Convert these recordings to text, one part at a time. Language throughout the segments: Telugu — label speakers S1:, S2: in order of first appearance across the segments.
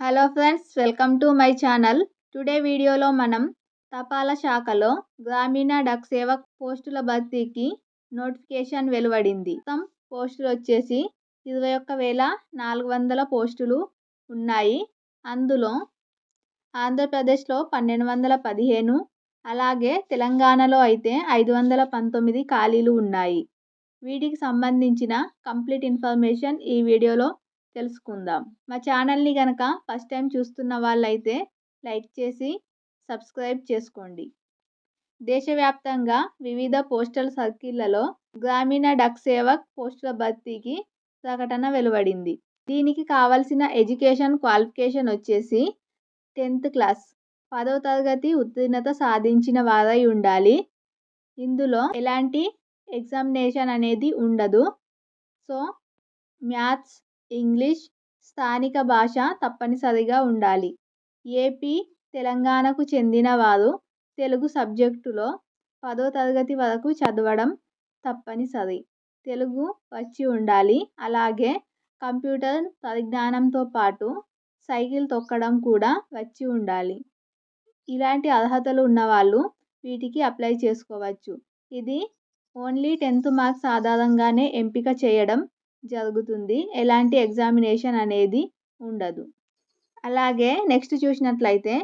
S1: Hello friends welcome to my channel today వీడియోలో మనం తపాలా శాఖలో గ్రామీణ డక్ సేవక్ పోస్టుల భర్తీకి నోటిఫికేషన్ వెలువడింది మొత్తం పోస్టులు వచ్చేసి ఇరవై ఒక్క వేల నాలుగు వందల పోస్టులు ఉన్నాయి. అందులో ఆంధ్రప్రదేశ్లో పన్నెండు వందల పదిహేను అలాగే తెలంగాణలో అయితే ఐదు వందల పంతొమ్మిది ఖాళీలు ఉన్నాయి. వీటికి సంబంధించిన కంప్లీట్ ఇన్ఫర్మేషన్ ఈ వీడియోలో తెలుసుకుందాం. మా ఛానల్ని కనుక ఫస్ట్ టైం చూస్తున్న వాళ్ళైతే లైక్ చేసి సబ్స్క్రైబ్ చేసుకోండి. దేశవ్యాప్తంగా వివిధ పోస్టల్ సర్కిళ్ళలో గ్రామీణ డక్ సేవక్ పోస్టుల భర్తీకి ప్రకటన వెలువడింది. దీనికి కావలసిన ఎడ్యుకేషన్ క్వాలిఫికేషన్ వచ్చేసి టెన్త్ క్లాస్. పదో తరగతి ఉత్తీర్ణత సాధించిన వారై ఉండాలి. ఇందులో ఎలాంటి ఎగ్జామినేషన్ అనేది ఉండదు. సో మ్యాథ్స్ ఇంగ్లీష్ స్థానిక భాష తప్పనిసరిగా ఉండాలి. ఏపీ తెలంగాణకు చెందిన వారు తెలుగు సబ్జెక్టులో పదో తరగతి వరకు చదవడం తప్పనిసరి. తెలుగు వచ్చి ఉండాలి. అలాగే కంప్యూటర్ పరిజ్ఞానంతో పాటు సైకిల్ తొక్కడం కూడా వచ్చి ఉండాలి. ఇలాంటి అర్హతలు ఉన్నవాళ్ళు వీటికి అప్లై చేసుకోవచ్చు. ఇది ఓన్లీ టెన్త్ మార్క్స్ ఆధారంగానే ఎంపిక చేయడం జరుగుతుంది. ఎలాంటి ఎగ్జామినేషన్ అనేది ఉండదు. అలాగే నెక్స్ట్ చూసినట్లయితే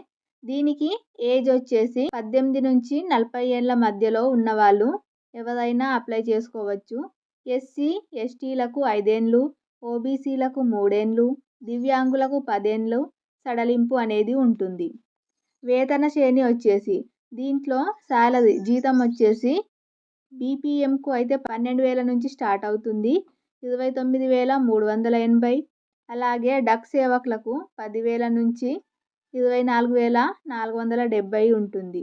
S1: దీనికి ఏజ్ వచ్చేసి పద్దెనిమిది నుంచి నలభై ఏళ్ళ మధ్యలో ఉన్నవాళ్ళు ఎవరైనా అప్లై చేసుకోవచ్చు. ఎస్సీ ఎస్టీలకు ఐదేండ్లు ఓబీసీలకు మూడేండ్లు దివ్యాంగులకు పదేండ్లు సడలింపు అనేది ఉంటుంది. వేతన శ్రేణి వచ్చేసి దీంట్లో శాలరీ జీతం వచ్చేసి బీపీఎంకు అయితే పన్నెండు వేల నుంచి స్టార్ట్ అవుతుంది. ఇరవై తొమ్మిది వేల మూడు వందల ఎనభై. అలాగే డక్ సేవకులకు పదివేల నుంచి ఇరవై నాలుగు వేల నాలుగు వందల డెబ్భై ఉంటుంది.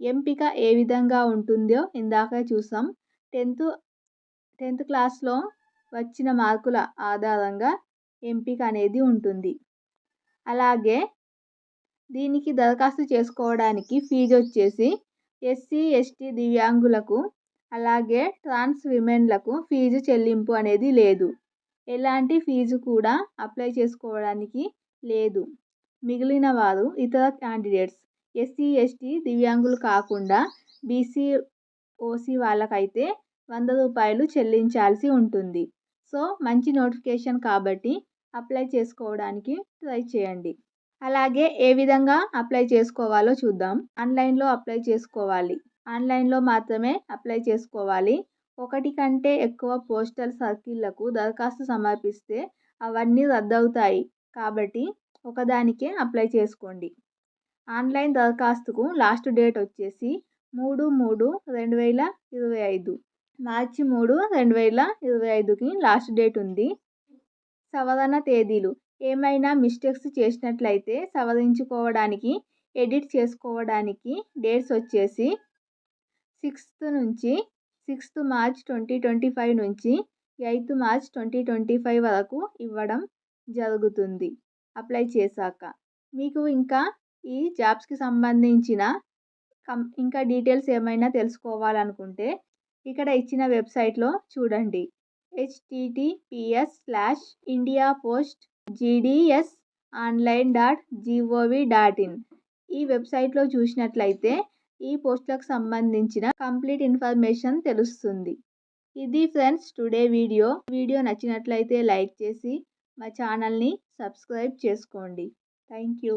S1: ఎంపిక ఏ విధంగా ఉంటుందో ఇందాక చూసాం. టెన్త్ టెన్త్ క్లాస్లో వచ్చిన మార్కుల ఆధారంగా ఎంపిక అనేది ఉంటుంది. అలాగే దీనికి దరఖాస్తు చేసుకోవడానికి ఫీజు వచ్చేసి ఎస్సీ ఎస్టీ దివ్యాంగులకు అలాగే ట్రాన్స్ విమెన్లకు ఫీజు చెల్లింపు అనేది లేదు. ఎలాంటి ఫీజు కూడా అప్లై చేసుకోవడానికి లేదు. మిగిలిన వారు ఇతర క్యాండిడేట్స్ ఎస్సీ ఎస్టీ దివ్యాంగులు కాకుండా బీసీ ఓసీ వాళ్ళకైతే వంద రూపాయలు చెల్లించాల్సి ఉంటుంది. సో మంచి నోటిఫికేషన్ కాబట్టి అప్లై చేసుకోవడానికి ట్రై చేయండి. అలాగే ఏ విధంగా అప్లై చేసుకోవాలో చూద్దాం. ఆన్లైన్లో అప్లై చేసుకోవాలి. ఆన్లైన్లో మాత్రమే అప్లై చేసుకోవాలి. ఒకటి కంటే ఎక్కువ పోస్టల్ సర్కిళ్ళకు దరఖాస్తు సమర్పిస్తే అవన్నీ రద్దవుతాయి. కాబట్టి ఒకదానికే అప్లై చేసుకోండి. ఆన్లైన్ దరఖాస్తుకు లాస్ట్ డేట్ వచ్చేసి మూడు మూడు రెండు వేల ఇరవై ఐదు. మార్చి మూడు రెండు వేల ఇరవై ఐదుకి లాస్ట్ డేట్ ఉంది. సవరణ తేదీలు. ఏమైనా మిస్టేక్స్ చేసినట్లయితే సవరించుకోవడానికి ఎడిట్ చేసుకోవడానికి డేట్స్ వచ్చేసి సిక్స్త్ నుంచి sixth March twenty twenty five నుంచి eighth March twenty twenty five వరకు ఇవ్వడం జరుగుతుంది. అప్లై చేశాక. మీకు ఇంకా ఈ జాబ్స్కి సంబంధించిన కం ఇంకా డీటెయిల్స్ ఏమైనా తెలుసుకోవాలనుకుంటే ఇక్కడ ఇచ్చిన వెబ్సైట్లో చూడండి. HTTPS slash India post GDS online dot GOV dot in ఈ వెబ్సైట్లో చూసినట్లయితే ఈ పోస్టులకు సంబంధించిన కంప్లీట్ ఇన్ఫర్మేషన్ తెలుస్తుంది. ఇది ఫ్రెండ్స్ టుడే వీడియో. వీడియో నచ్చినట్లయితే లైక్ చేసి మా ఛానల్ని సబ్స్క్రైబ్ చేసుకోండి. Thank you.